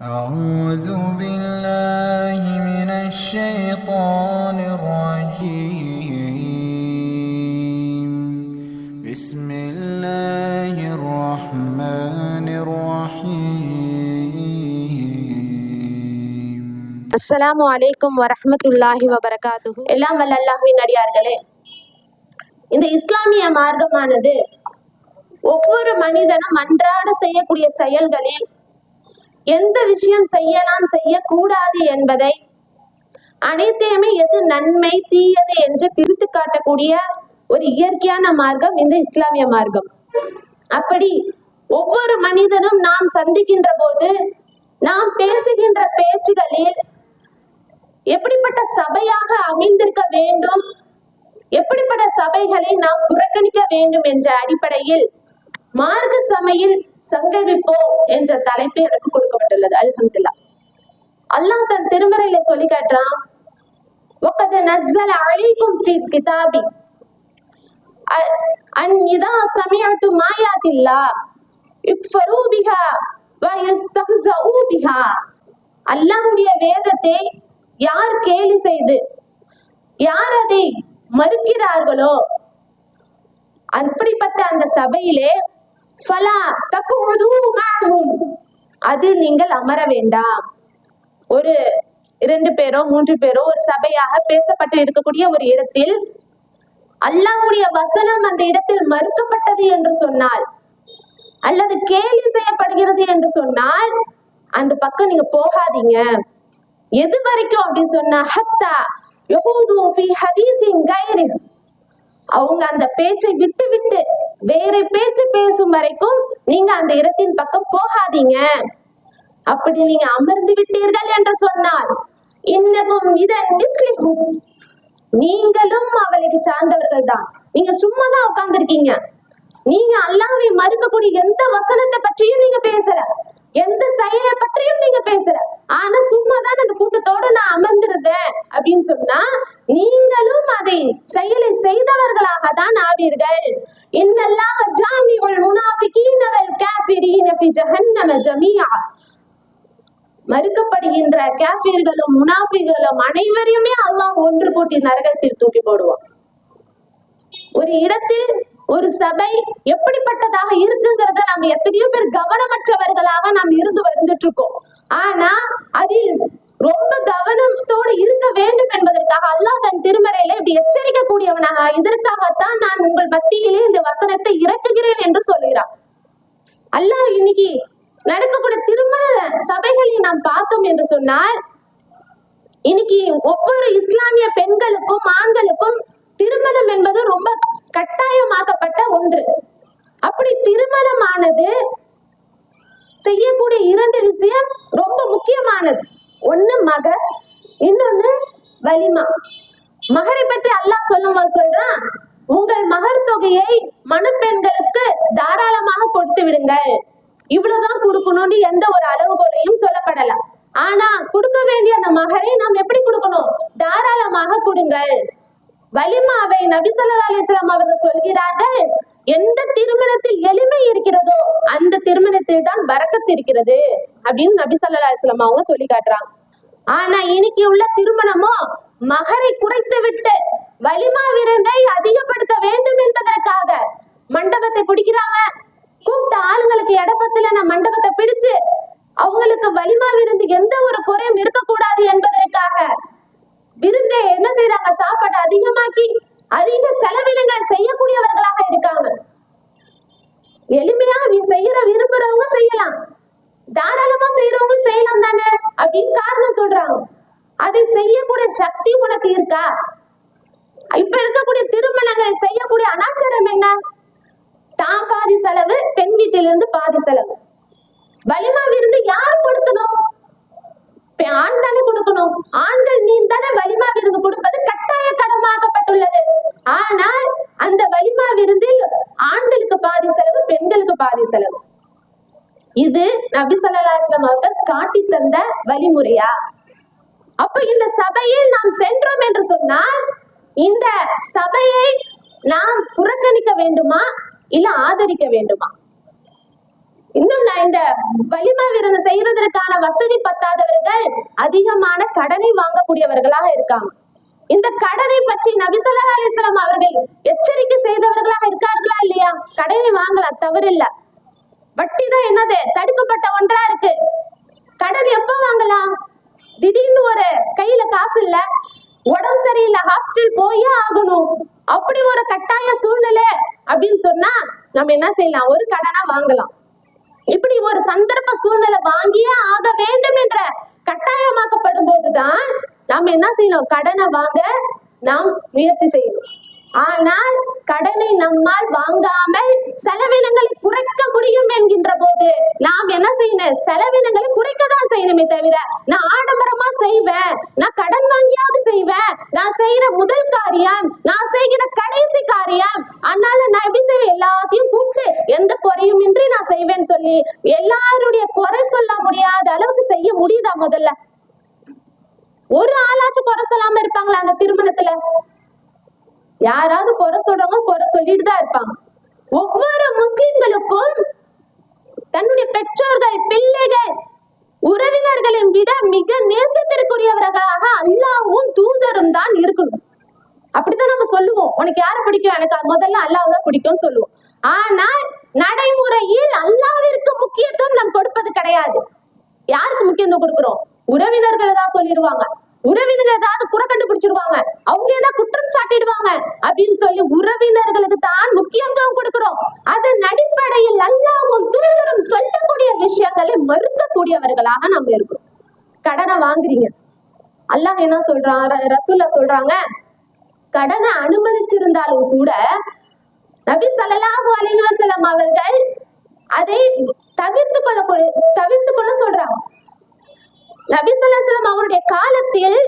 أعوذ بالله من الشيطان الرجيم بسم الله الرحمن الرحيم அஸ்ஸலாமு அலைக்கும் வரஹ்மத்துல்லாஹி வபரகாத்துஹு எல்லாம் வல்ல அல்லாஹ்வின் அடியார்களே இந்த இஸ்லாமிய மார்க்கமானது ஒவ்வொரு மனிதனும் அன்றாட செய்யக்கூடிய செயல்களில் எந்த விஷயம் செய்யலாம் செய்யக்கூடாது என்பதை அனைத்தையுமே எது நன்மை தீயது என்று பிரித்து காட்டக்கூடிய ஒரு இயற்கையான மார்க்கம் இந்த இஸ்லாமிய மார்க்கம். அப்படி ஒவ்வொரு மனிதனும் நாம் சந்திக்கின்ற போது நாம் பேசுகின்ற பேச்சுகளில் எப்படிப்பட்ட சபையாக அமைந்திருக்க வேண்டும் எப்படிப்பட்ட சபைகளை நாம் புறக்கணிக்க வேண்டும் என்ற அடிப்படையில் மார்க்க சபையில் சங்கமிப்போம் என்ற தலைப்பு எனக்கு கொடுக்கப்பட்டுள்ளது அல்ஹம்துலில்லாஹ் அல்லாஹ் தன் திருமறையில சொல்லி காட்டுறான் وقد نزل عليكم في الكتاب أن إذا سمعتم آيات الله يكفروا بها ويستهزئوا بها அல்லாஹ்வுடைய வேதத்தை யார் கேலி செய்து யார் அதை மறுக்கிறார்களோ அப்படிப்பட்ட அந்த சபையிலே ஃபலா தக்குது மஅஹும் அதில் நீங்கள் அமர வேண்டாம். ஒரு இரண்டு பேரோ மூன்று பேரோ ஒரு சபையாக பேசப்பட்டு இருக்கக்கூடிய ஒரு இடத்தில் அல்லாஹ்வுடைய வசனம் அந்த இடத்தில் மறுக்கப்பட்டது என்று சொன்னால் அல்லது கேலி செய்யப்படுகிறது என்று சொன்னால் அந்த பக்கம் நீங்க போகாதீங்க. எது வரைக்கும் அப்படி சொன்னா ஹத்தா யஹூது ஃபி ஹதீஸின் கைரி அவங்க அந்த பேச்சை விட்டு விட்டு வேற பேச்சு பேசும் வரைக்கும் நீங்க அந்த இடத்தின் பக்கம் போகாதீங்க. அப்படி நீங்க அமர்ந்து விட்டீர்கள் என்று சொன்னார் இன்னமும் இதன் மிஸ்லிஹும் நீங்களும் அவளுக்கு சார்ந்தவர்கள் தான். நீங்க சும்மா தான் உட்கார்ந்துருக்கீங்க. நீங்க அல்லாஹ்வை மறுக்கக்கூடிய எந்த வசனத்தை பற்றியும் நீங்க பேசல. எந்த செயலை பற்றியும் நீங்க பேசுற ஆனா சும்மா தான் அந்த கூட்டத்தோட நான் அமர்ந்திருந்தேன் அப்படின்னு சொன்னா நீங்களும் அதை செயலை செய்தவர்களாக தான் ஆவீர்கள். இன்னல்லாஹ ஜாமிஉல் முனாஃபிகீன வல் காஃபிரீன ஃபி ஜஹன்னம ஜமீஆ. மறுக்கப்படுகின்ற காஃபிர்களும் முனாஃபிகளும் அனைவரையுமே அல்லாஹ் ஒன்று கூட்டி நரகத்தில் தூக்கி போடுவான். ஒரு இடத்தில் ஒரு சபை எப்படிப்பட்டதாக இருக்குங்கிறத நம்ம எத்தனையோ பேர் கவனமற்றவர்களாக நாம் இருந்து வந்துட்டு இருக்கோம் ஆனா அதில் ரொம்ப கவனத்தோடு இருக்க வேண்டும் என்பதற்காக அல்லாஹ் தன் திருமறையில இப்படி எச்சரிக்க கூடியவனாக இதற்காகத்தான் நான் உங்கள் மத்தியிலே இந்த வசனத்தை இறக்குகிறேன் என்று சொல்கிறான் அல்லாஹ் இன்னைக்கு நடக்கக்கூடிய திருமண சபைகளை நாம் பார்த்தோம் என்று சொன்னால் இன்னைக்கு ஒவ்வொரு இஸ்லாமிய பெண்களுக்கும் ஆண்களுக்கும் திருமணம் என்பது ரொம்ப கட்டாயமாக்கப்பட்ட ஒன்று. அப்படி திருமணமானது செய்யக்கூடிய இரண்டு விஷயம் ரொம்ப முக்கியமானது. ஒண்ணு மகர் இன்னொன்னு வலிமா. மகரை பற்றி அல்லாஹ் சொல்லும்போது சொல்றான் உங்கள் மகர் தொகையை மணப்பெண்களுக்கு தாராளமாக கொடுத்து விடுங்கள். இவ்வளவுதான் கொடுக்கணும்னு எந்த ஒரு அளவுகோலையும் சொல்லப்படலாம் ஆனா கொடுக்க வேண்டிய அந்த மகரை நாம் எப்படி கொடுக்கணும்? தாராளமாக கொடுங்கள். வலிமாவை நபிசல்லா அலிஸ்லாம் அவர்கள் சொல்கிறார்கள் எந்த திருமணத்தில் எளிமை இருக்கிறதோ அந்த திருமணத்தில் தான் வரக்கத்து இருக்கிறது அப்படின்னு நபிசல்லா அலிஸ்லாம் அவங்க சொல்லி காட்டுறாங்க. ஆனா இன்னைக்கு உள்ள திருமணமோ மகரை குறைத்து விட்டு வலிமா விருந்தை அதிகப்படுத்த வேண்டும் என்பதற்காக மண்டபத்தை பிடிக்கிறாங்க. கூப்பிட்ட ஆளுங்களுக்கு இடப்பத்துல நான் மண்டபத்தை பிடிச்சு அவங்களுக்கு வலிமா விருந்து எந்த ஒரு குறையும் இருக்கக்கூடாது என்பதற்காக விருந்தை என்ன செய்யறாங்க சாப்பாடு அதிகமாக்கி அதிக செலவினங்கள் செய்யக்கூடியவர்களாக இருக்காங்க எளிமையா நீ செய்யற விரும்புறவங்க செய்யலாம் தாராளமா செய்யறவங்க செய்யலாம் தானே அப்படின்னு காரணம் சொல்றாங்க அதை செய்யக்கூடிய சக்தி உனக்கு இருக்கா இப்ப இருக்கக்கூடிய திருமணங்களை செய்யக்கூடிய அனாச்சாரம் என்ன தான் பாதி செலவு பெண் வீட்டிலிருந்து பாதி செலவு வலிமா விருந்து யார் கொடுக்கணும் இப்ப ஆண் தானே கொடுக்கணும் ஆண்கள் நீ தானே வலிமா விருந்து கொடுப்பது கட்டாய கடமாக்கப்பட்டுள்ளது ஆனால் அந்த வலிமா விருந்தில் ஆண்களுக்கு பாதி செலவு பெண்களுக்கு பாதி செலவு இது நபி ஸல்லல்லாஹு அலைஹி வஸல்லம் அவர்கள் காட்டி தந்த வழிமுறையா? அப்ப இந்த சபையில் நாம் சென்றோம் என்று சொன்னால் இந்த சபையை நாம் புறக்கணிக்க வேண்டுமா? இல்ல ஆதரிக்க வேண்டுமா? இன்னும் நான் இந்த வலிமை விருந்து செய்யறதற்கான வசதி பத்தாதவர்கள் அதிகமான கடனை வாங்கக்கூடியவர்களாக இருக்காங்க. இந்த கடனை பற்றி நபிசல்லா அலிஸ்லாம் அவர்கள் எச்சரிக்கை செய்தவர்களாக இருக்கார்களா இல்லையா? கடனை வாங்கலாம் தவறில்ல. வட்டி தான் என்னது? தடுக்கப்பட்ட ஒன்றா இருக்கு. கடன் எப்ப வாங்கலாம்? திடீர்னு ஒரு கையில காசு இல்ல. உடம்பு சரியில்லை ஹாஸ்பிட்டல் போயே ஆகணும். அப்படி ஒரு கட்டாய சூழ்நிலை அப்படின்னு சொன்னா நம்ம என்ன செய்யலாம்? ஒரு கடனா வாங்கலாம். இப்படி ஒரு சந்தர்ப்ப சூழ்நிலை வாங்கியே ஆக வேண்டும் என்ற கட்டாயமாக்கப்படும் போதுதான் நாம் என்ன செய்யணும்? கடனை வாங்க நாம் முயற்சி செய்யணும். ஆனால் கடனை நம்மால் வாங்காமல் செலவினங்களை குறைக்க முடியும் என்கின்ற போது நாம் என்ன செய்யணும்? செலவினங்களை குறைக்க தான் செய்யணுமே தவிர நான் ஆடம்பரமா செய்வேன் நான் கடன் வாங்கியாவது செய்வேன் நான் செய்யற முதல் காரியம் நான் செய்கிற கடைசி காரியம் அதனால நான் எப்படி செய்வேன்? எல்லாத்தையும் கூப்பிட்டு எந்த குறையும் இன்றி நான் செய்வேன்னு சொல்லி எல்லாருடைய குறை சொல்ல முடியாத அளவுக்கு செய்ய முடியுதா முதல்ல? ஒரு ஆளாச்சும் குறை சொல்லாம இருப்பாங்களா அந்த திருமணத்துல? யாராவது குறை சொல்றவங்க குறை சொல்லிட்டு தான் இருப்பாங்க. ஒவ்வொரு முஸ்லிம்களுக்கும் தன்னுடைய பெற்றோர்கள் பிள்ளைகள் உறவினர்களை விட மிக நேசத்திற்குரியவர்களாக அல்லாவும் தூதரும் தான் இருக்கணும். அப்படித்தான் நம்ம சொல்லுவோம். உனக்கு யாரை பிடிக்கும்? எனக்கு முதல்ல அல்லாஹ் தான் பிடிக்கும்னு சொல்லுவோம். ஆனால் நடைமுறையில் அல்லாவிற்கு முக்கியத்துவம் நாம் கொடுப்பது கிடையாது. யாருக்கு முக்கியத்துவம் கொடுக்கிறோம்? உறவினர்களை தான் சொல்லிடுவாங்க. உறவினர்கள் ஏதாவது குறை கண்டுபிடிச்சிருவாங்க. அவங்க ஏதாவது குற்றம் சாட்டிடுவாங்க. அப்படின்னு சொல்லி உறவினர்களுக்கு தான் முக்கியத்துவம் கொடுக்கிறோம். அதன் அடிப்படையில் அல்லாவும் தூதரும் சொல்லக்கூடிய விஷயங்களை மறுக்கக்கூடியவர்களாக நம்ம இருக்கிறோம். கடனை வாங்குறீங்க. அல்லாஹ் என்ன சொல்றான்? ர- ரசூல்லா சொல்றாங்க கடனை அனுமதிச்சிருந்தாலும் கூட நபி ஸல்லல்லாஹு அலைஹி அவர்கள் அதை தவிர்த்து கொள்ள தவிர்த்து கொள்ள சொல்றாங்க. நபி ஸல்லல்லாஹு அவருடைய காலத்தில்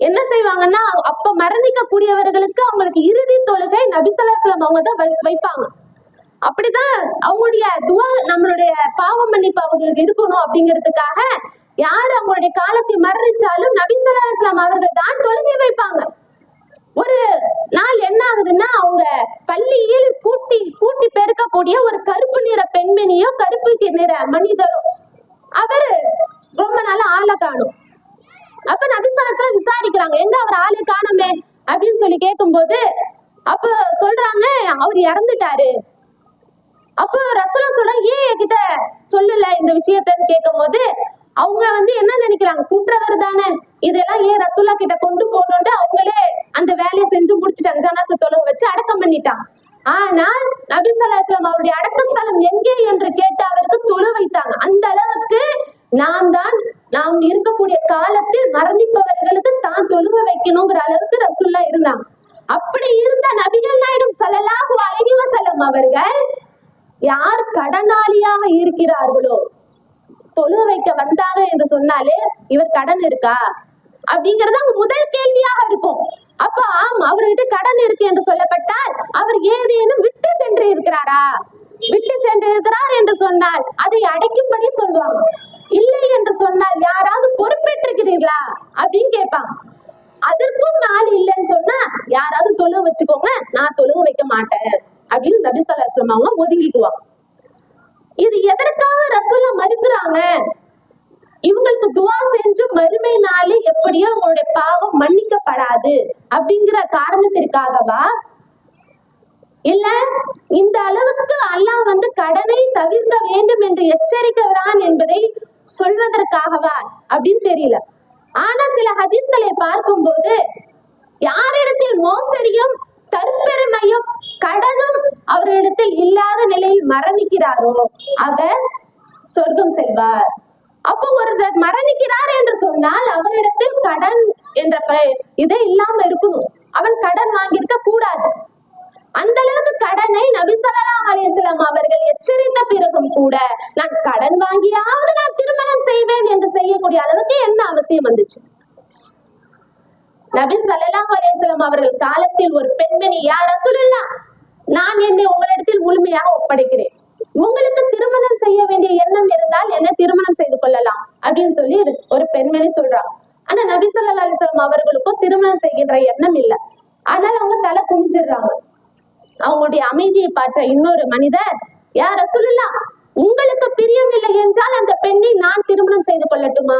என்ன செய்வாங்கன்னா அப்ப மரணிக்க கூடியவர்களுக்கு அவங்களுக்கு இறுதி தொழுகை நபி ஸல்லல்லாஹு அவங்க தான் வைப்பாங்க. அப்படிதான் அவங்களுடைய துவா நம்மளுடைய பாவ மன்னிப்பு அவங்களுக்கு இருக்கணும் அப்படிங்கிறதுக்காக யார் அவங்களுடைய காலத்தில் மரணிச்சாலும் நபி ஸல்லல்லாஹு அவர்கள் தான் தொழுகை வைப்பாங்க. ஒரு நாள் என்ன ஆகுதுன்னா அவங்க பள்ளியில் கூட்டி கூட்டி பெருக்கக்கூடிய ஒரு கருப்பு நிற பெண்மணியோ கருப்பு நிற மனிதரோ அவரு ரொம்ப நாளா ஆளை காணும். அப்ப நபிசரசலம் விசாரிக்கிறாங்க எங்க அவர் ஆளை காணமே? அப்படின்னு சொல்லி கேட்கும்போது அப்ப சொல்றாங்க அவர் இறந்துட்டாரு. அப்போ ரசூலா சொல்றாங்க ஏன் என்கிட்ட சொல்லல இந்த விஷயத்தன்னு கேட்கும்போது அவங்க வந்து என்ன நினைக்கிறாங்க? குற்றவர் தானே. இதெல்லாம் ஏன் ரசூலா கிட்ட கொண்டு போகணும்னு அவங்களே அந்த வேலையை செஞ்சு முடிச்சிட்டாங்க ஜனாச தொழுக வச்சு அடக்கம் பண்ணிட்டாங்க. ஆனால் நபி ஸல்லல்லாஹு அவருடைய அடக்க ஸ்தலம் எங்கே என்று கேட்டு அவருக்கு தொழு வைத்தாங்க. அந்த அளவுக்கு நாம் தான் நாம் இருக்கக்கூடிய காலத்தில் மரணிப்பவர்களுக்கு தான் தொழுக வைக்கணுங்கிற அளவுக்கு ரசுல்லா இருந்தாங்க அப்படி இருந்த நபிகள் நாயகம் ஸல்லல்லாஹு அலைஹி அவர்கள் யார் கடனாளியாக இருக்கிறார்களோ தொழுக வைக்க வந்தாங்க என்று சொன்னாலே இவர் கடன் இருக்கா? அப்படிங்கறது அவங்க முதல் கேள்வியாக இருக்கும். அப்ப ஆம் அவர்கிட்ட கடன் இருக்கு என்று சொல்லப்பட்டால் அவர் ஏதேனும் விட்டு சென்று இருக்கிறாரா? விட்டு சென்று இருக்கிறார் என்று சொன்னால் அதை அடைக்கும்படி சொல்லுவாங்க இல்லை என்று சொன்னால் யாராவது பொறுப்பேற்றிருக்கிறீர்களா? அப்படின்னு கேட்பாங்க அதற்கும் ஆள் இல்லைன்னு சொன்னா யாராவது தொழுவு வச்சுக்கோங்க நான் தொழுவு வைக்க மாட்டேன் அப்படின்னு நபி ஸல்லல்லாஹு அவங்க ஒதுங்கிக்குவாங்க. இது எதற்காக ரசூலா மறுக்கிறாங்க? இவங்களுக்கு துவா செஞ்சு மறுமை நாளே எப்படியோ அவங்களுடைய பாவம் மன்னிக்கப்படாது அப்படிங்கிற காரணத்திற்காகவா? இல்ல இந்த அளவுக்கு அல்லாஹ் வந்து கடனை தவிர்க்க வேண்டும் என்று எச்சரிக்கிறான் என்பதை சொல்வதற்காகவா அப்படின்னு தெரியல. ஆனா சில ஹதீஸ்களை பார்க்கும்போது யாரிடத்தில் மோசடியும் தற்பெருமையும் கடனும் அவரிடத்தில் இல்லாத நிலையில் மரணிக்கிறாரோ அவர் சொர்க்கம் செல்வார். அப்போ ஒருவர் மரணிக்கிறார் என்று சொன்னால் அவரிடத்தில் கடன் என்ற ப- இல்லாம இருக்கணும். அவன் கடன் வாங்கியிருக்க கூடாது. அந்த அளவுக்கு கடனை நபி ஸல்லல்லாஹு அவர்கள் எச்சரித்த பிறகும் கூட நான் கடன் வாங்கியாவது நான் திருமணம் செய்வேன் என்று செய்யக்கூடிய அளவுக்கு என்ன அவசியம் வந்துச்சு? நபி ஸல்லல்லாஹு அலைஹி அவர்கள் காலத்தில் ஒரு பெண்மணி யார் ரசூலுல்லாஹ் நான் என்னை உங்களிடத்தில் முழுமையாக ஒப்படைக்கிறேன். உங்களுக்கு திருமணம் செய்ய வேண்டிய எண்ணம் இருந்தால் என்ன திருமணம் செய்து கொள்ளலாம். அப்படின்னு சொல்லி ஒரு- பெண்மணி சொல்றா ஆனா நபி சொல்லா அலிஸ்லாம் அவர்களுக்கும் திருமணம் செய்கின்ற எண்ணம் இல்லை. ஆனால் அவங்க தலை குனிஞ்சிடுறாங்க. அவங்களுடைய அமைதியை பார்த்த இன்னொரு மனிதர் யார சொல்லலா உங்களுக்கு பிரியம் இல்லை என்றால் அந்த பெண்ணை நான் திருமணம் செய்து கொள்ளட்டுமா?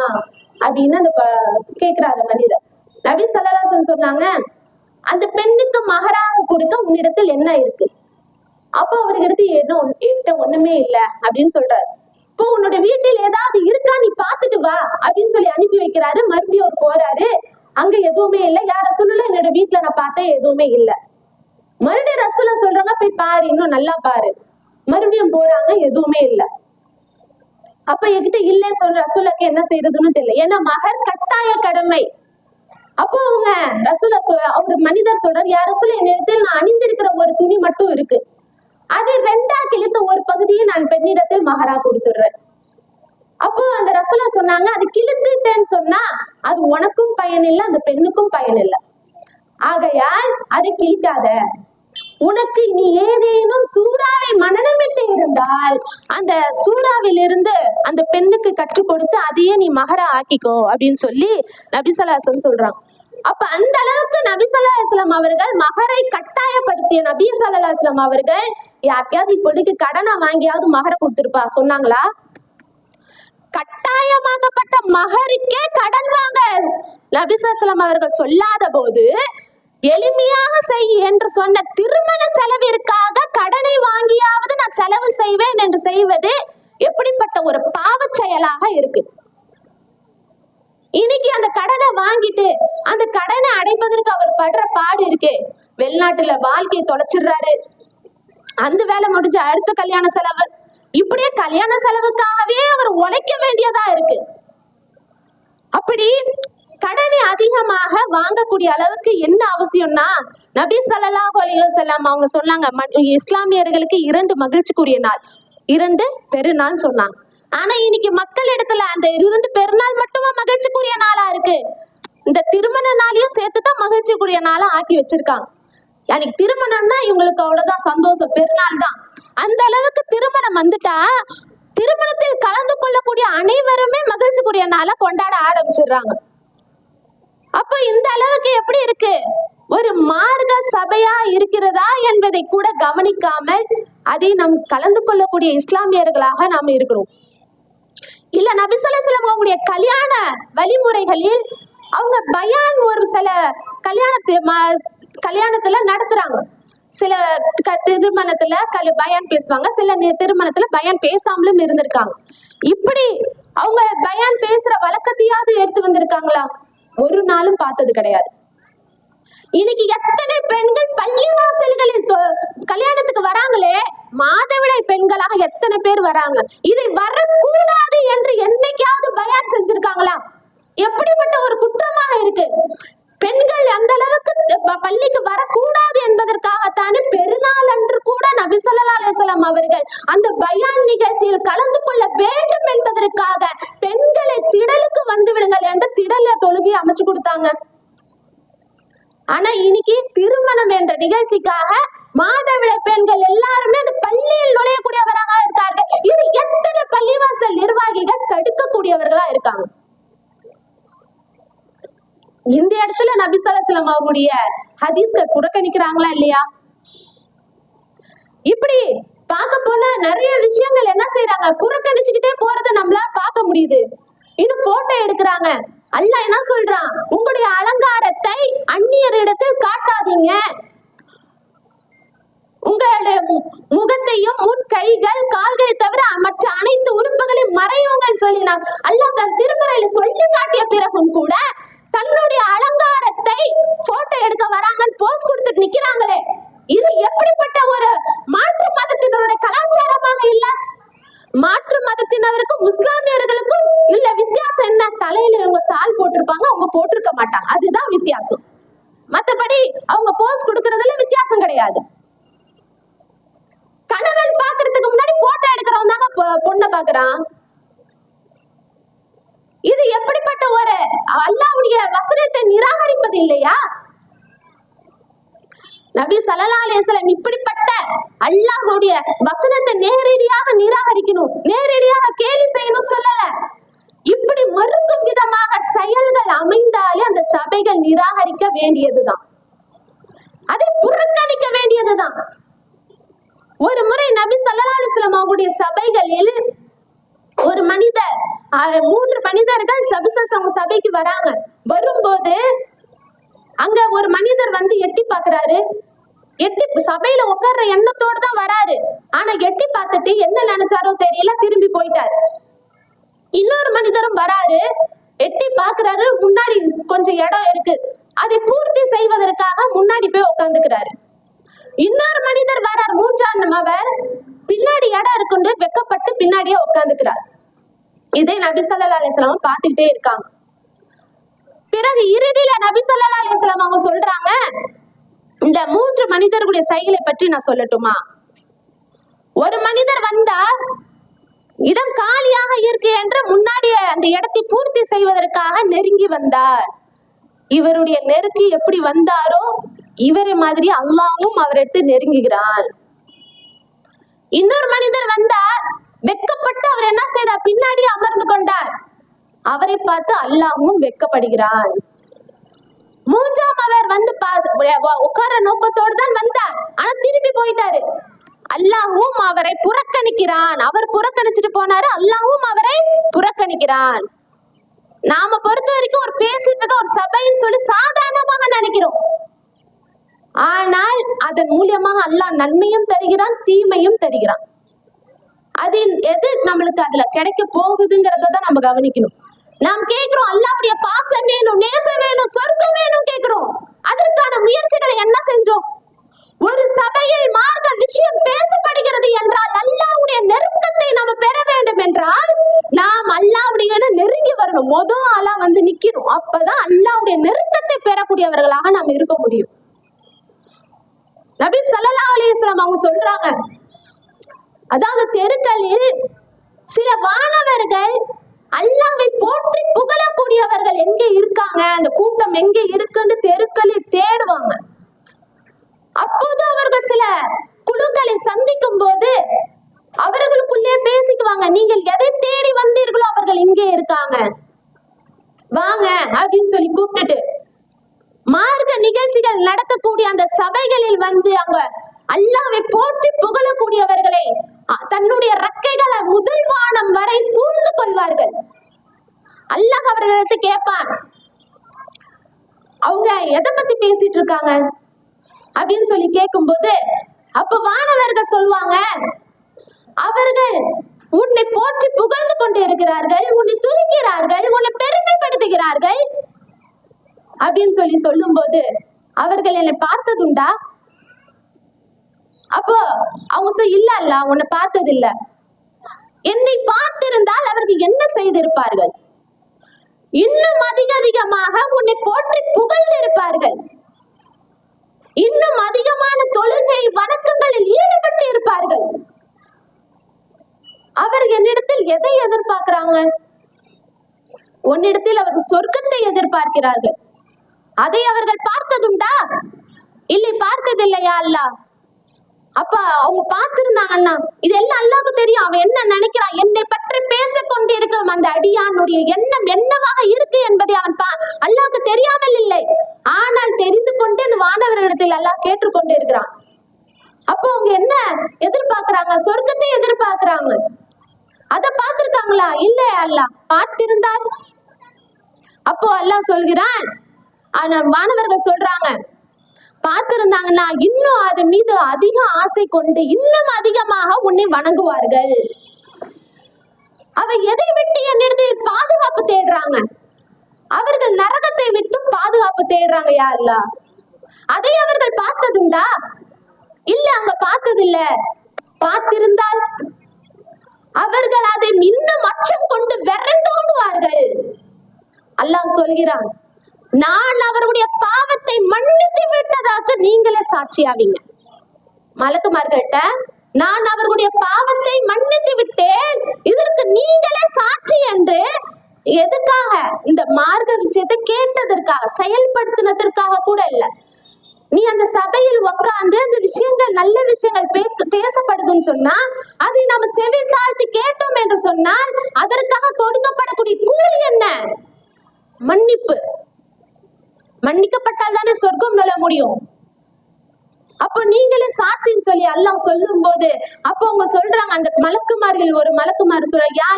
அப்படின்னு அந்த கேட்கிறாரு மனிதர். நபி சல்லல்லாஹு சொன்னாங்க அந்த பெண்ணுக்கு மகராக கொடுக்க உன்னிடத்தில் என்ன இருக்கு? அப்போ அவர்கிட்ட என்ன என்கிட்ட ஒண்ணுமே இல்லை அப்படின்னு சொல்றாரு. இப்போ உன்னோட வீட்டில் ஏதாவது இருக்கா? நீ பாத்துட்டு வா அப்படின்னு சொல்லி அனுப்பி வைக்கிறாரு. மறுபடியும் அவர் போறாரு. அங்க எதுவுமே இல்லை. யார சொல்லல என்னோட வீட்டுல நான் பார்த்தேன் எதுவுமே இல்லை. மறுபடியும் ரசூல சொல்றாங்க போய் பாரு இன்னும் நல்லா பாரு. மறுபடியும் போறாங்க எதுவுமே இல்லை. அப்ப என்கிட்ட இல்லைன்னு சொல்ற ரசூலாக்கு என்ன செய்யறதுன்னு தெரியல. ஏன்னா மகர் கட்டாய கடமை. அப்போ அவங்க ரசூல சொ- அவர் மனிதர் சொல்றாரு யார் ரசூல என்னிடத்தில் நான் அணிந்திருக்கிற ஒரு துணி மட்டும் இருக்கு. அது ரெண்டா கிழித்த ஒரு பகுதியை நான் பெண்ணிடத்தில் மகரா கொடுத்துடுறேன். அப்போ அந்த ரசூலா சொன்னாங்க அது கிழித்துட்டேன்னு சொன்னா அது உனக்கும் பயன் இல்லை அந்த பெண்ணுக்கும் பயன் இல்லை ஆகையால் அதை கிழிக்காத. உனக்கு நீ ஏதேனும் சூறாவை மனநமிட்டு இருந்தால் அந்த சூறாவில் இருந்து அந்த பெண்ணுக்கு கற்றுக் கொடுத்து அதையே நீ மகரா ஆக்கிக்கோ அப்படின்னு சொல்லி நபிசலாசம் சொல்றான் அப்ப அந்த அளவுக்கு நபி ஸல்லல்லாஹு அவர்கள் மகரை கட்டாயப்படுத்திய நபி சல்லா இஸ்லாம் அவர்கள் யாருக்கையாவது இப்போதைக்கு கடனை வாங்கியாவது மகரை கொடுத்துருப்பா சொன்னாங்களா? கட்டாயமாக்கப்பட்ட மகருக்கே கடன் வாங்க நபிசாஸ்லாம் அவர்கள் சொல்லாத போது எளிமையாக செய் என்று சொன்ன திருமண செலவிற்காக கடனை வாங்கியாவது நான் செலவு செய்வேன் என்று செய்வது எப்படிப்பட்ட ஒரு பாவச் செயலாக இருக்கு. இன்னைக்கு அந்த கடனை வாங்கிட்டு அந்த கடனை அடைப்பதற்கு அவர் படுற பாடு இருக்கு. வெளிநாட்டுல வாழ்க்கையை தொலைச்சிடுறாரு. அந்த வேலை முடிஞ்ச அடுத்த கல்யாண செலவு. இப்படியே கல்யாண செலவுக்காகவே அவர் உழைக்க வேண்டியதா இருக்கு. அப்படி கடனை அதிகமாக வாங்கக்கூடிய அளவுக்கு என்ன அவசியம்னா நபி சல்லா அலைஹி அவங்க சொன்னாங்க ம- இஸ்லாமியர்களுக்கு இரண்டு மகிழ்ச்சிக்குரிய நாள். இரண்டு பெருநாள் சொன்னாங்க. ஆனா இன்னைக்கு மக்கள் இடத்துல அந்த இரண்டு பெருநாள் மட்டுமா மகிழ்ச்சிக்குரிய நாளா இருக்கு? இந்த திருமண நாளையும் சேர்த்துதான் மகிழ்ச்சிக்குரிய நாளா ஆக்கி வச்சிருக்காங்க. எனக்கு திருமணம்னா இவங்களுக்கு அவ்வளவுதான் சந்தோஷம் பெருநாள் தான். அந்த அளவுக்கு திருமணம் வந்துட்டா திருமணத்தில் கலந்து கொள்ளக்கூடிய அனைவருமே மகிழ்ச்சிக்குரிய நாளா கொண்டாட ஆரம்பிச்சிடுறாங்க. அப்போ இந்த அளவுக்கு எப்படி இருக்கு? ஒரு மார்க்க சபையா இருக்கிறதா என்பதை கூட கவனிக்காமல் அதை நாம் கலந்து கொள்ளக்கூடிய இஸ்லாமியர்களாக நாம் இருக்கிறோம். இல்ல நபிசல்லாஸ்லாம் அவங்களுடைய கல்யாண வழிமுறைகளில் அவங்க பயான் ஒரு சில கல்யாணத்து கல்யாணத்துல நடத்துறாங்க. சில க- திருமணத்துல கல் பயான் பேசுவாங்க. சில திருமணத்துல பயான் பேசாமலும் இருந்திருக்காங்க. இப்படி அவங்க பயான் பேசுற வழக்கத்தையாவது எடுத்து வந்திருக்காங்களா? ஒரு நாளும் பார்த்தது கிடையாது. இன்னைக்கு எத்தனை பெண்கள் பள்ளி வாசல்களில் கல்யாணத்துக்கு வராங்களே? மாதவிடாய் பெண்களாக எத்தனை பேர் வராங்க? இதை வரக்கூடாது என்று என்னைக்காவது பயான் செஞ்சிருக்காங்களா? எப்படிப்பட்ட ஒரு குற்றமாக இருக்கு? பெண்கள் அந்த அளவுக்கு பள்ளிக்கு வரக்கூடாது என்பதற்காகத்தானே பெருநாள் அன்று கூட நபி சொல்லா அலைஹி அவர்கள் அந்த பயான் நிகழ்ச்சியில் கலந்து கொள்ள வேண்டும் என்பதற்காக பெண்களை திடலுக்கு வந்து விடுங்கள் என்று திடல தொழுகி அமைச்சு கொடுத்தாங்க. ஆனா இன்னைக்கு திருமணம் என்ற நிகழ்ச்சிக்காக மாதவிட பெண்கள் எல்லாருமே அந்த பள்ளியில் நுழையக்கூடியவராக இருக்கார்கள். இது எத்தனை பள்ளிவாசல் நிர்வாகிகள் தடுக்கக்கூடியவர்களா இருக்காங்க. இந்த இடத்துல நபி ஸல்லல்லாஹு அவங்களுடைய ஹதீஸை புறக்கணிக்கிறாங்களா இல்லையா? இப்படி பார்க்க போனா நிறைய விஷயங்கள் என்ன செய்யறாங்க புறக்கணிச்சுக்கிட்டே போறத நம்மளால பார்க்க முடியுது. இன்னும் போட்டோ எடுக்கிறாங்க. அல்ல என்ன சொல்றான்? உங்களுடைய அலங்காரத்தை அந்நியரிடத்தில் காட்டாதீங்க. உங்களுடைய முகத்தையும் முன் கைகள் கால்களை தவிர மற்ற அனைத்து உறுப்புகளையும் மறைவுங்கள் சொல்லினான். அல்ல தன் திருமறையில சொல்லி காட்டிய பிறகும் கூட தன்னுடைய அலங்காரத்தை போட்டோ எடுக்க வராங்கன்னு போஸ் கொடுத்துட்டு நிக்கிறாங்களே. இது எப்படிப்பட்ட ஒரு மாற்று மதத்தினருடைய கலாச்சாரமாக இல்ல? மாற்று மதத்தினருக்கும் முஸ்லாமியர்களுக்கும் இல்ல வித்தியாசம் என்ன? தலையில இவங்க சால் போட்டிருப்பாங்க அவங்க போட்டிருக்க மாட்டாங்க. அதுதான் வித்தியாசம். மத்தபடி அவங்க போஸ் கொடுக்கறதுல வித்தியாசம் கிடையாது. கணவன் பாக்குறதுக்கு முன்னாடி போட்டோ எடுக்கிறவன் தாங்க பொண்ணை பாக்குறான் இது எப்படிப்பட்ட ஒரு அல்லாவுடைய வசனத்தை நிராகரிப்பது இல்லையா? நபி ஸல்லல்லாஹு இப்படிப்பட்ட அல்லாஹுடைய வசனத்தை நேரடியாக நிராகரிக்கணும் நேரடியாக கேலி செய்யணும் சொல்லல. இப்படி மறுக்கும் விதமாக செயல்கள் அமைந்தாலே அந்த சபைகள் நிராகரிக்க வேண்டியதுதான். அதை புறக்கணிக்க வேண்டியதுதான். ஒரு முறை நபி சல்லா அலைஹி அவங்களுடைய சபைகளில் மூன்று மனிதர்கள் சபிசஸ் அவங்க சபைக்கு வராங்க. வரும்போது அங்க ஒரு மனிதர் வந்து எட்டி பாக்குறாரு. எட்டி சபையில உட்கார்ற எண்ணத்தோடு தான் வராரு. ஆனா எட்டி பார்த்துட்டு என்ன நினைச்சாரோ தெரியல திரும்பி போயிட்டாரு. இன்னொரு மனிதரும் வராரு. எட்டி பாக்குறாரு. முன்னாடி கொஞ்சம் இடம் இருக்கு. அதை பூர்த்தி செய்வதற்காக முன்னாடி போய் உட்காந்துக்கிறாரு. இன்னொரு மனிதர் வரார். மூன்றாம் அவர் பின்னாடி இடம் இருக்குன்னு வெக்கப்பட்டு பின்னாடியே உட்காந்துக்கிறார். இதை நபி ஸல்லல்லாஹு அலைஹி பார்த்துக்கிட்டே இருக்காங்க. பிறகு இறுதியில நபி ஸல்லல்லாஹு அவங்க சொல்றாங்க இந்த மூன்று மனிதர்களுடைய செயலை பற்றி நான் சொல்லட்டுமா? ஒரு மனிதர் வந்தார் இடம் காலியாக இருக்கு என்று முன்னாடி அந்த இடத்தை பூர்த்தி செய்வதற்காக நெருங்கி வந்தார். இவருடைய நெருக்கி எப்படி வந்தாரோ இவரை மாதிரி அல்லாவும் அவரிடத்து நெருங்குகிறான் இன்னொரு மனிதர் வந்தார் வெட்கப்பட்டு அவர் என்ன செய்தார்? பின்னாடி அமர்ந்து கொண்டார். அவரை பார்த்து அல்லாஹ்வும் வெக்கப்படுகிறார். மூன்றாம் அவர் வந்து பா- உட்கார நோக்கத்தோடு தான் வந்தார். ஆனா திரும்பி போயிட்டாரு. அல்லாஹும் அவரை புறக்கணிக்கிறான். அவர் புறக்கணிச்சுட்டு போனாரு. அல்லாஹும் அவரை புறக்கணிக்கிறான். நாம பொறுத்த வரைக்கும் ஒரு பேசிட்டு இருக்க ஒரு சபைன்னு சொல்லி சாதாரணமாக நினைக்கிறோம். ஆனால் அதன் மூலியமாக அல்லாஹ் நன்மையும் தருகிறான் தீமையும் தருகிறான். அது எது நம்மளுக்கு அதுல கிடைக்க போகுதுங்கிறத தான் நம்ம கவனிக்கணும். நாம் கேட்கிறோம் அல்லாவுடைய பாசம் வேணும் நேசம் வேணும் சொர்க்கம் வேணும் கேட்கிறோம். அதற்கான முயற்சிகளை என்ன செஞ்சோம்? ஒரு சபையில் மார்க்க விஷயம் பேசப்படுகிறது என்றால் அல்லாவுடைய நெருக்கத்தை நாம பெற வேண்டும் என்றால் நாம் அல்லாவுடைய நெருங்கி வரணும். மொத ஆளா வந்து நிக்கணும். அப்பதான் அல்லாவுடைய நெருக்கத்தை பெறக்கூடியவர்களாக நாம் இருக்க முடியும். நபி சல்லா அலி இஸ்லாம் அவங்க சொல்றாங்க அதாவது தெருக்களில் சில வானவர்கள் அல்லாவை போற்றி புகழக்கூடியவர்கள் எங்கே இருக்காங்க? அந்த கூட்டம் எங்கே இருக்குன்னு தெருக்களில் தேடுவாங்க. அப்போது அவர்கள் சில குழுக்களை சந்திக்கும் போது அவர்களுக்குள்ளே பேசிக்குவாங்க நீங்கள் எதை தேடி வந்தீர்களோ அவர்கள் இங்கே இருக்காங்க. வாங்க அப்படின்னு சொல்லி கூப்பிட்டுட்டு. மார்க்க நிகழ்ச்சிகள் நடக்கக்கூடிய அந்த சபைகளில் வந்து அங்க அல்லாவை போற்றி புகழக்கூடியவர்களை தன்னுடைய ரக்கைகளை முதல் வானம் வரை சூழ்ந்து கொள்வார்கள். அல்லாஹ் அவர்களிடத்து கேட்பான் அவங்க எதை பத்தி பேசிட்டு இருக்காங்க? அப்படின்னு சொல்லி கேட்கும்போது அப்ப வானவர்கள் சொல்லுவாங்க அவர்கள் உன்னை போற்றி புகழ்ந்து கொண்டு இருக்கிறார்கள் உன்னை துதிக்கிறார்கள் உன்னை பெருமைப்படுத்துகிறார்கள். அப்படின்னு சொல்லி சொல்லும்போது அவர்கள் என்னை பார்த்ததுண்டா? அப்போ அவங்க சொல்ல இல்ல அல்ல உன்னை பார்த்தது இல்ல என்னை பார்த்திருந்தால் அவர்கள் என்ன செய்திருப்பார்கள்? இன்னும் அதிக அதிகமாக உன்னை போற்றி புகழ்ந்திருப்பார்கள். இன்னும் அதிகமான தொழுகை வணக்கங்களில் ஈடுபட்டு இருப்பார்கள் அவர் என்னிடத்தில் எதை எதிர்பார்க்கிறாங்க? உன்னிடத்தில் அவர்கள் சொர்க்கத்தை எதிர்பார்க்கிறார்கள். அதை அவர்கள் பார்த்ததுண்டா? இல்லை பார்த்ததில்லையா அல்லாஹ்? அப்ப அவங்க பார்த்திருந்தாங்கன்னா இது எல்லாம் அல்லாவுக்கு தெரியும்? அவன் என்ன நினைக்கிறான்? என்னை பற்றி பேசிக் கொண்டிருக்கும் அந்த அடியானுடைய எண்ணம் என்னவாக இருக்கு என்பதை அவன் பா அல்லாவுக்கு தெரியாமல் இல்லை. ஆனால் தெரிந்து கொண்டு அந்த வானவரிடத்தில் அல்லாஹ் கேட்டுக்கொண்டு இருக்கிறான் அப்போ அவங்க என்ன எதிர்பார்க்கிறாங்க? சொர்க்கத்தை எதிர்பார்க்கிறாங்க. அத பார்த்திருக்காங்களா? இல்ல அல்லாஹ். பார்த்திருந்தால் அப்போ அல்லாஹ் சொல்கிறான். ஆனா மாணவர்கள் சொல்றாங்க பார்த்திருந்தாங்கன்னா இன்னும் அது மீது அதிக ஆசை கொண்டு இன்னும் அதிகமாக உன்னை வணங்குவார்கள். அவ எதை விட்டு என்னிடத்தில் பாதுகாப்பு தேடுறாங்க? அவர்கள் நரகத்தை விட்டு பாதுகாப்பு தேடுறாங்க யாருலா? அதை அவர்கள் பார்த்ததுண்டா? இல்ல அங்க பார்த்ததில்ல. பார்த்திருந்தால் அவர்கள் அதை இன்னும் அச்சம் கொண்டு விரண்டோங்குவார்கள். அல்லாஹ் சொல்கிறான் நான் அவருடைய பாவத்தை மன்னித்து விட்டதாக நீங்களே சாட்சியாவீங்க. மலக்குமார்கள்ட்ட நான் அவர்களுடைய பாவத்தை மன்னித்து விட்டேன். இதற்கு நீங்களே சாட்சி என்று எதுக்காக இந்த மார்க்க விஷயத்தை கேட்டதற்காக செயல்படுத்தினதற்காக கூட இல்ல. நீ அந்த சபையில் உட்காந்து அந்த விஷயங்கள் நல்ல விஷயங்கள் பேசப்படுதுன்னு சொன்னா அதை நம்ம செவி தாழ்த்து கேட்டோம் என்று சொன்னால் அதற்காக கொடுக்கப்படக்கூடிய கூலி என்ன? மன்னிப்பு. மன்னிக்கப்பட்டால் தானே சொர்க்கம் நுழைய முடியும். அப்போ நீங்களே சாட்சின்னு சொல்லி அல்லாஹ் சொல்லும் போது அப்போ அவங்க சொல்றாங்க அந்த மலக்குமார்கள் ஒரு மலக்குமார் சொல்ற யா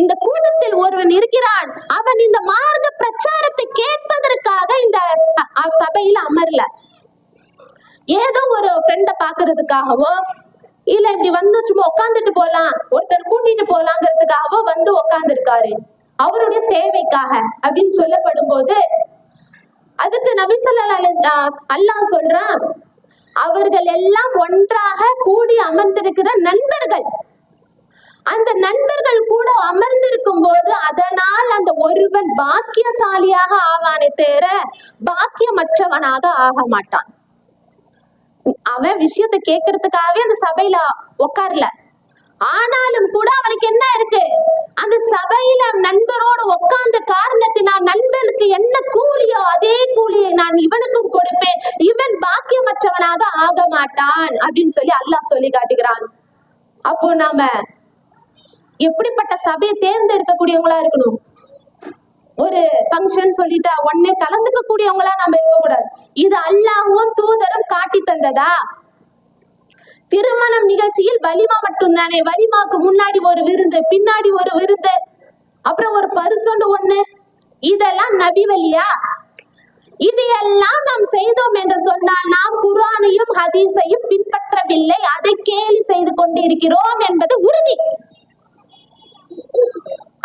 இந்த கூட்டத்தில் ஒருவன் இருக்கிறான். அவன் இந்த மார்க்க பிரச்சாரத்தை கேட்பதற்காக இந்த சபையில அமரல. ஏதோ ஒரு ஃப்ரெண்ட பாக்குறதுக்காகவோ இல்ல இப்படி வந்து சும்மா உட்காந்துட்டு போலாம் ஒருத்தர் கூட்டிட்டு போலாங்கிறதுக்காகவோ வந்து உட்காந்துருக்காரு அவருடைய தேவைக்காக அப்படின்னு சொல்லப்படும் போது அதுக்கு நபி அல்லாஹ் சொல்றான் அவர்கள் எல்லாம் ஒன்றாக கூடி அமர்ந்திருக்கிற நண்பர்கள். அந்த நண்பர்கள் கூட அமர்ந்திருக்கும் போது அதனால் அந்த ஒருவன் பாக்கியசாலியாக ஆவானே தேர பாக்கியமற்றவனாக ஆக மாட்டான். அவன் விஷயத்தை கேட்கறதுக்காகவே அந்த சபையில உட்காரல ஆனாலும் கூட அவனுக்கு என்ன இருக்கு? அந்த சபையில நண்பரோடு உட்கார்ந்த காரணத்தினால் நண்பனுக்கு என்ன கூலியோ அதே கூலியை நான் இவனுக்கும் கொடுப்பேன். இவன் பாக்கியமற்றவனாக ஆக மாட்டான் அப்படின்னு சொல்லி அல்லாஹ் சொல்லி காட்டுகிறான். அப்போ நாம எப்படிப்பட்ட சபையை தேர்ந்தெடுக்கக்கூடியவங்களா இருக்கணும்? ஒரு ஃபங்க்ஷன் சொல்லிட்டா உடனே கலந்துக்க கூடியவங்களா நம்ம இருக்கக்கூடாது. இது அல்லாஹும் தூதரும் காட்டி தந்ததா திருமணம் நிகழ்ச்சியில் வலிமா மட்டும்தானே? வலிமாக்கு முன்னாடி ஒரு விருந்து பின்னாடி ஒரு விருந்து. அப்புறம் ஒரு பரிசொண்டு ஒண்ணு. இதெல்லாம் நபி வழியா இதையெல்லாம் நாம் செய்தோம் என்று சொன்னால் நாம் குர்ஆனையும் ஹதீஸையும் பின்பற்றவில்லை. அதை கேலி செய்து கொண்டிருக்கிறோம் என்பது உறுதி.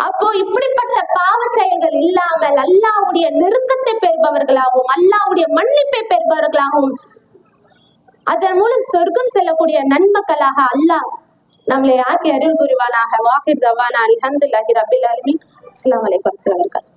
அப்போ இப்படிப்பட்ட பாவ செயல்கள் இல்லாமல் அல்லாவுடைய நெருக்கத்தை பெறுபவர்களாகவும் அல்லாவுடைய மன்னிப்பை பெறுபவர்களாகவும் அதன் மூலம் சொர்க்கம் செல்லக்கூடிய நன்மக்களாக அல்லாஹ் நம்மளை ஆக்கி அருள் புரிவானாக. வாஹிர் தவானா. அல்ஹம்துலில்லாஹி ரபில் ஆலமீன். அஸ்ஸலாமு அலைக்கும் வரஹ்மத்துல்லாஹி